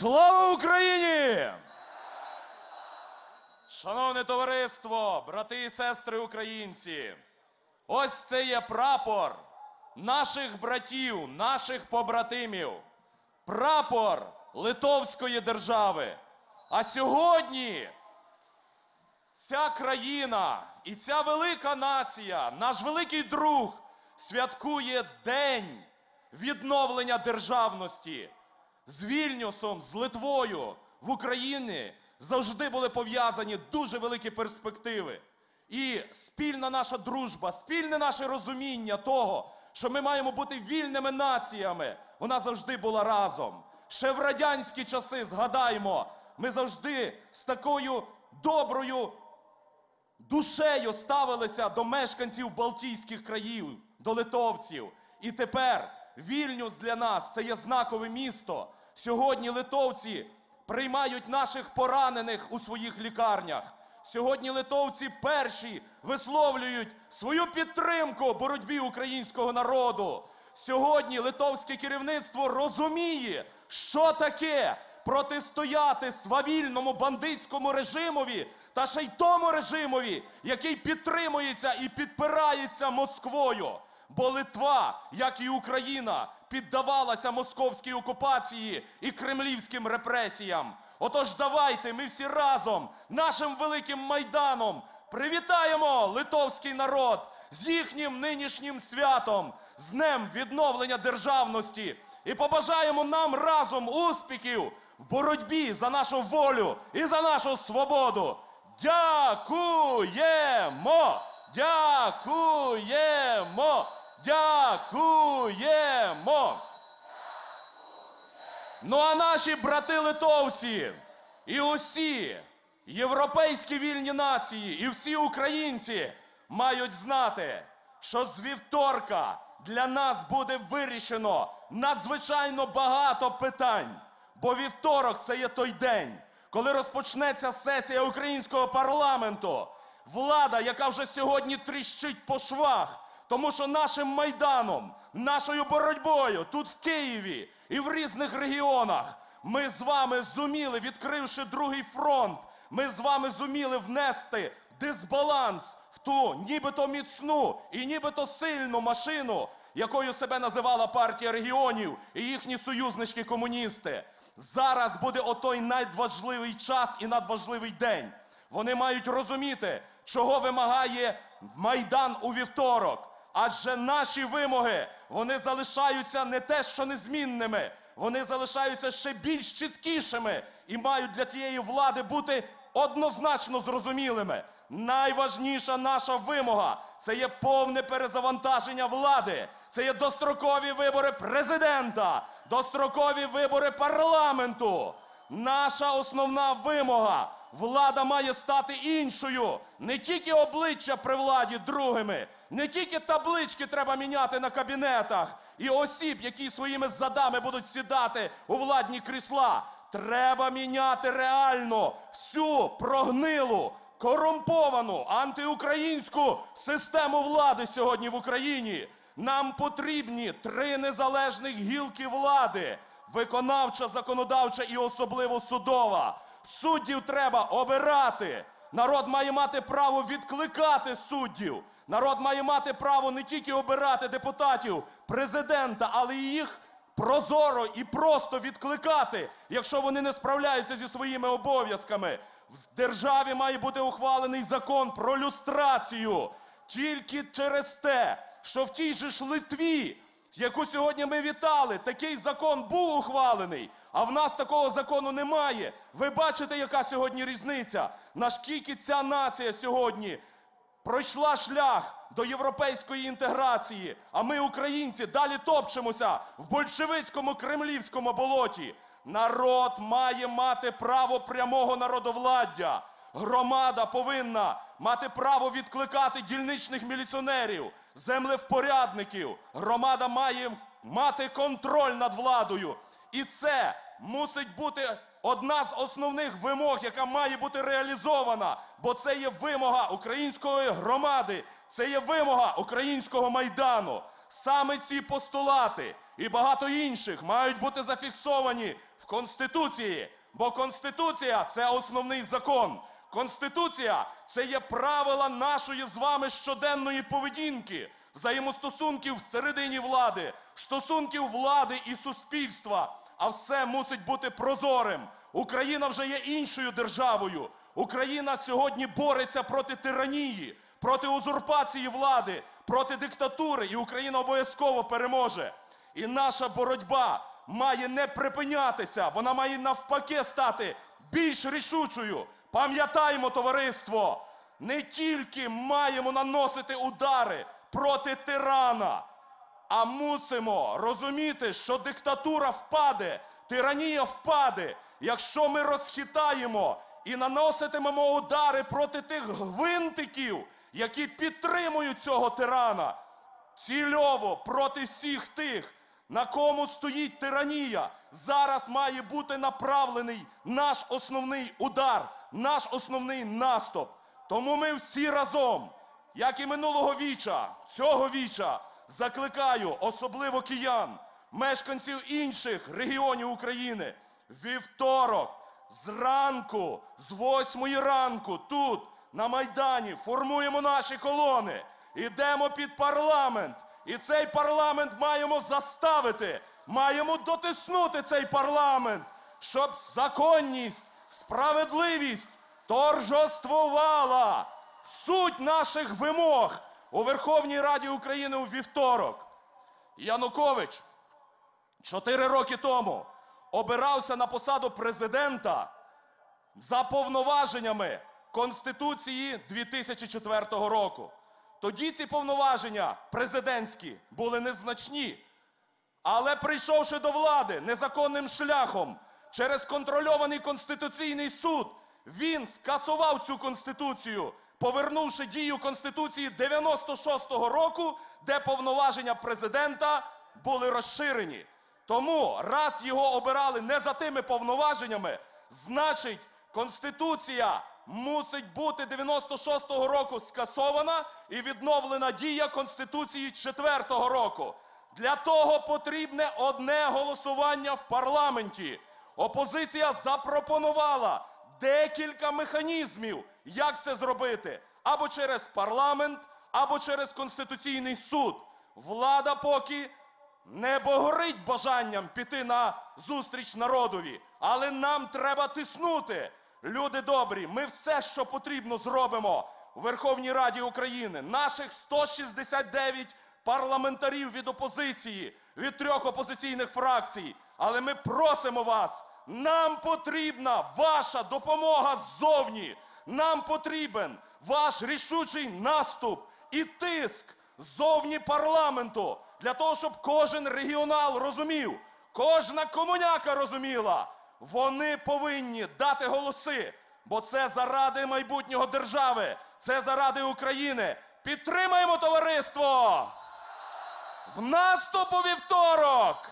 Слава Україні! Шановне товариство, брати і сестри українці, ось це є прапор наших братів, наших побратимів, прапор Литовської держави. А сьогодні ця країна і ця велика нація, наш великий друг, святкує День відновлення державності. З Вільнюсом, з Литвою в Україні завжди були пов'язані дуже великі перспективи. І спільна наша дружба, спільне наше розуміння того, що ми маємо бути вільними націями, вона завжди була разом. Ще в радянські часи, згадаймо, ми завжди з такою доброю душею ставилися до мешканців Балтійських країв, до литовців. І тепер Вільнюс для нас це є знакове місто. Сьогодні литовці приймають наших поранених у своїх лікарнях. Сьогодні литовці перші висловлюють свою підтримку боротьбі українського народу. Сьогодні литовське керівництво розуміє, що таке протистояти свавільному бандитському режимові та ще й тому режимові, який підтримується і підпирається Москвою. Бо Литва, як і Україна, піддавалася московській окупації і кремлівським репресіям. Отож, давайте ми всі разом нашим великим майданом привітаємо литовський народ з їхнім нинішнім святом, з днем відновлення державності і побажаємо нам разом успіхів в боротьбі за нашу волю і за нашу свободу. Дякуємо! Дякуємо! Дякуємо! Ну а наші брати литовці і усі європейські вільні нації, і всі українці мають знати, що з вівторка для нас буде вирішено надзвичайно багато питань. Бо вівторок це є той день, коли розпочнеться сесія українського парламенту. Влада, яка вже сьогодні тріщить по швах, тому що нашим майданом, нашою боротьбою тут в Києві і в різних регіонах ми з вами зуміли, відкривши другий фронт, ми з вами зуміли внести дисбаланс в ту нібито міцну і нібито сильну машину, якою себе називала партія регіонів і їхні союзнички комуністи. Зараз буде отой надважливий час і надважливий день. Вони мають розуміти, чого вимагає Майдан у вівторок. Адже наші вимоги вони залишаються не те, що незмінними, вони залишаються ще більш чіткішими і мають для тієї влади бути однозначно зрозумілими. Найважніша наша вимога це є повне перезавантаження влади, це є дострокові вибори президента, дострокові вибори парламенту. Наша основна вимога влада має стати іншою. Не тільки обличчя при владі другими, не тільки таблички треба міняти на кабінетах і осіб, які своїми задами будуть сідати у владні крісла. Треба міняти реально всю прогнилу, корумповану антиукраїнську систему влади сьогодні в Україні. Нам потрібні три незалежних гілки влади: виконавча, законодавча і особливо судова. Суддів треба обирати. Народ має мати право відкликати суддів. Народ має мати право не тільки обирати депутатів, президента, але і їх прозоро і просто відкликати, якщо вони не справляються зі своїми обов'язками. В державі має бути ухвалений закон про люстрацію. Тільки через те, що в тій же ж Литві, яку сьогодні ми вітали, такий закон був ухвалений, а в нас такого закону немає. Ви бачите, яка сьогодні різниця? Наскільки ця нація сьогодні пройшла шлях до європейської інтеграції, а ми, українці, далі топчемося в большевицькому кремлівському болоті. Народ має мати право прямого народовладдя. Громада повинна мати право відкликати дільничних міліціонерів, землевпорядників. Громада має мати контроль над владою. І це мусить бути одна з основних вимог, яка має бути реалізована, бо це є вимога української громади, це є вимога українського майдану. Саме ці постулати і багато інших мають бути зафіксовані в Конституції, бо Конституція це основний закон. Конституція це є правила нашої з вами щоденної поведінки, взаємостосунків всередині влади, стосунків влади і суспільства. А все мусить бути прозорим. Україна вже є іншою державою. Україна сьогодні бореться проти тиранії, проти узурпації влади, проти диктатури, і Україна обов'язково переможе. І наша боротьба має не припинятися, вона має навпаки стати більш рішучою. Пам'ятаймо, товариство, не тільки маємо наносити удари проти тирана, а мусимо розуміти, що диктатура впаде, тиранія впаде, якщо ми розхитаємо і наноситимемо удари проти тих гвинтиків, які підтримують цього тирана, цільово проти всіх тих, на кому стоїть тиранія, зараз має бути направлений наш основний удар, наш основний наступ. Тому ми всі разом, як і минулого віча, цього віча, закликаю особливо киян, мешканців інших регіонів України, вівторок, зранку, з восьмої ранку, тут, на Майдані, формуємо наші колони, ідемо під парламент. І цей парламент маємо заставити, маємо дотиснути цей парламент, щоб законність, справедливість торжествувала суть наших вимог у Верховній Раді України у вівторок. Янукович чотири роки тому обирався на посаду президента за повноваженнями Конституції 2004 року. Тоді ці повноваження президентські були незначні. Але прийшовши до влади незаконним шляхом через контрольований Конституційний суд, він скасував цю конституцію, повернувши дію Конституції 96-го року, де повноваження президента були розширені. Тому, раз його обирали не за тими повноваженнями, значить, Конституція мусить бути 96-го року скасована і відновлена дія Конституції 4-го року. Для того потрібне одне голосування в парламенті. Опозиція запропонувала декілька механізмів, як це зробити, або через парламент, або через Конституційний суд. Влада поки не горить бажанням піти на зустріч народові, але нам треба тиснути. Люди добрі, ми все, що потрібно, зробимо у Верховній Раді України. Наших 169 парламентарів від опозиції, від трьох опозиційних фракцій. Але ми просимо вас, нам потрібна ваша допомога ззовні. Нам потрібен ваш рішучий наступ і тиск ззовні парламенту для того, щоб кожен регіонал розумів, кожна комуняка розуміла, вони повинні дати голоси, бо це заради майбутнього держави, це заради України. Підтримаємо товариство! В наступ у вівторок!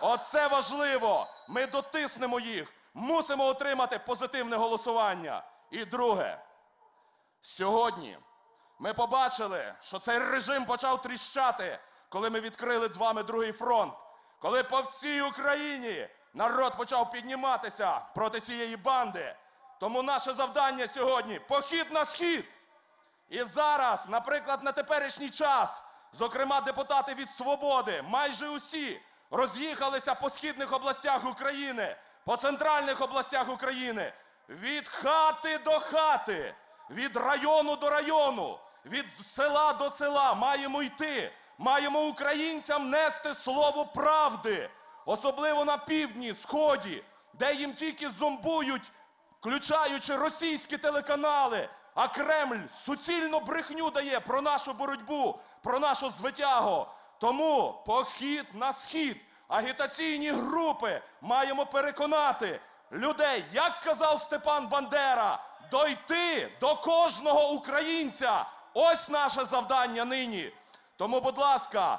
Оце важливо. Ми дотиснемо їх. Мусимо отримати позитивне голосування. І друге, сьогодні ми побачили, що цей режим почав тріщати, коли ми відкрили з вами другий фронт. Коли по всій Україні народ почав підніматися проти цієї банди. Тому наше завдання сьогодні похід на схід. І зараз, наприклад, на теперішній час, зокрема, депутати від свободи, майже усі роз'їхалися по східних областях України, по центральних областях України, від хати до хати, від району до району, від села до села маємо йти. Маємо українцям нести слово правди, особливо на півдні, сході, де їм тільки зомбують включаючи російські телеканали, а Кремль суцільну брехню дає про нашу боротьбу, про нашу звитягу. Тому похід на схід, агітаційні групи маємо переконати людей, як казав Степан Бандера, дойти до кожного українця. Ось наше завдання нині. Тому, будь ласка,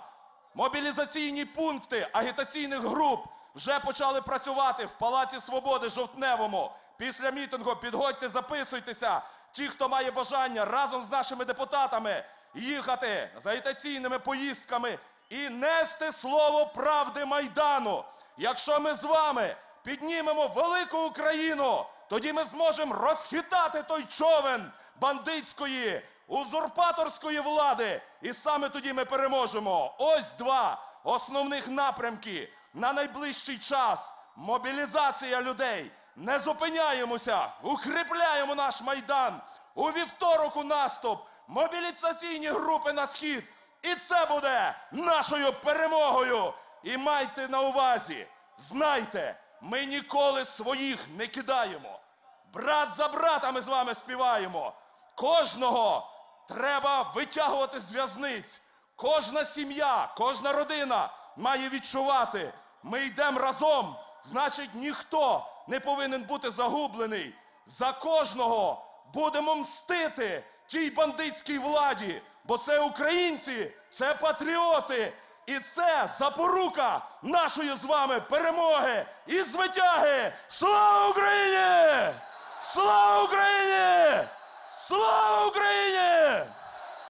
Мобілізаційні пункти агітаційних груп вже почали працювати в Палаці Свободи Жовтневому. Після мітингу підходьте, записуйтеся. Ті, хто має бажання разом з нашими депутатами їхати з агітаційними поїздками і нести слово правди Майдану. Якщо ми з вами піднімемо велику Україну, тоді ми зможемо розхитати той човен бандитської, узурпаторської влади. І саме тоді ми переможемо. Ось два основних напрямки на найближчий час. Мобілізація людей. Не зупиняємося, укріпляємо наш майдан. У вівторок у наступ, мобілізаційні групи на схід. І це буде нашою перемогою. І майте на увазі, знайте, ми ніколи своїх не кидаємо. Брат за брата ми з вами співаємо. Кожного треба витягувати з в'язниць. Кожна сім'я, кожна родина має відчувати. Ми йдемо разом, значить, ніхто не повинен бути загублений. За кожного будемо мстити тій бандитській владі, бо це українці, це патріоти. І це запорука нашої з вами перемоги і звитяги. Слава Україні! Слава Україні! Слава Україні!